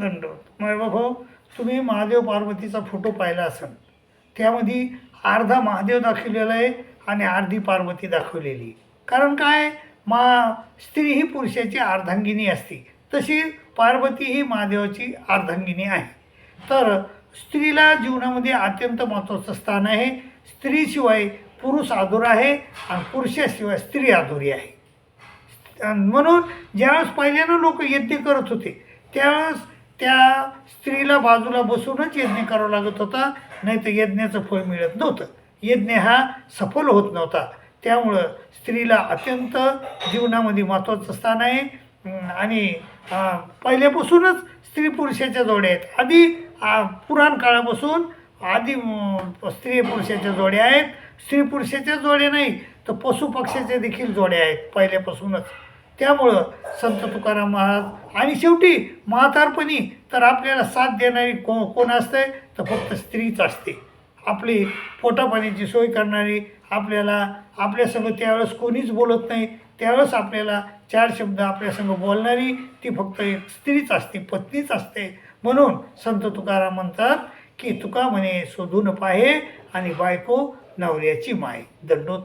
दंडवत मग बघो तुम्ही महादेव पार्वतीचा फोटो पाहिला असेल. त्यामध्ये अर्धा महादेव दाखवलेला आहे आणि अर्धी पार्वती दाखवलेली. आहे. कारण काय? मा स्त्री ही पुरुषाची अर्धांगिनी असते. तशी पार्वती ही महादेवाची अर्धांगिनी आहे. तर स्त्रीला जीवनामध्ये अत्यंत महत्त्वाचं स्थान आहे. स्त्रीशिवाय पुरुष अधुरा आहे आणि पुरुषाशिवाय स्त्री अधुरी आहे. म्हणून ज्यावेळेस पहिल्यानं लोक यज्ञ करत होते त्यावेळेस त्या स्त्रीला बाजूला बसूनच यज्ञ करावा लागत होता नाही तर यज्ञाचं फळ मिळत नव्हतं. यज्ञ हा सफल होत नव्हता. त्यामुळं स्त्रीला अत्यंत जीवनामध्ये महत्त्वाचं स्थान आहे. आणि पहिल्यापासूनच स्त्री पुरुषाच्या जोड्या आहेत. आधी पुराण काळापासून आधी स्त्री पुरुषाच्या जोड्या आहेत. स्त्री पुरुषाच्या जोड्या नाही तर पशुपक्ष्याचे देखील जोड्या आहेत पहिल्यापासूनच. त्यामुळं संत तुकाराम महाराज आणि शेवटी म्हातारपणी तर आपल्याला साथ देणारी को कोण असते तर फक्त स्त्रीच असते. आपली पोटापाण्याची सोय करणारी आपल्याला आपल्यासंग त्यावेळेस कोणीच बोलत नाही. त्यावेळेस आपल्याला चार शब्द आपल्यासंग बोलणारी ती फक्त एक स्त्रीच असते पत्नीच असते. म्हणून संत तुकाराम म्हणतात की तुका म्हणे शोधून पाहे आणि बायको नवऱ्याची माय. दंडोत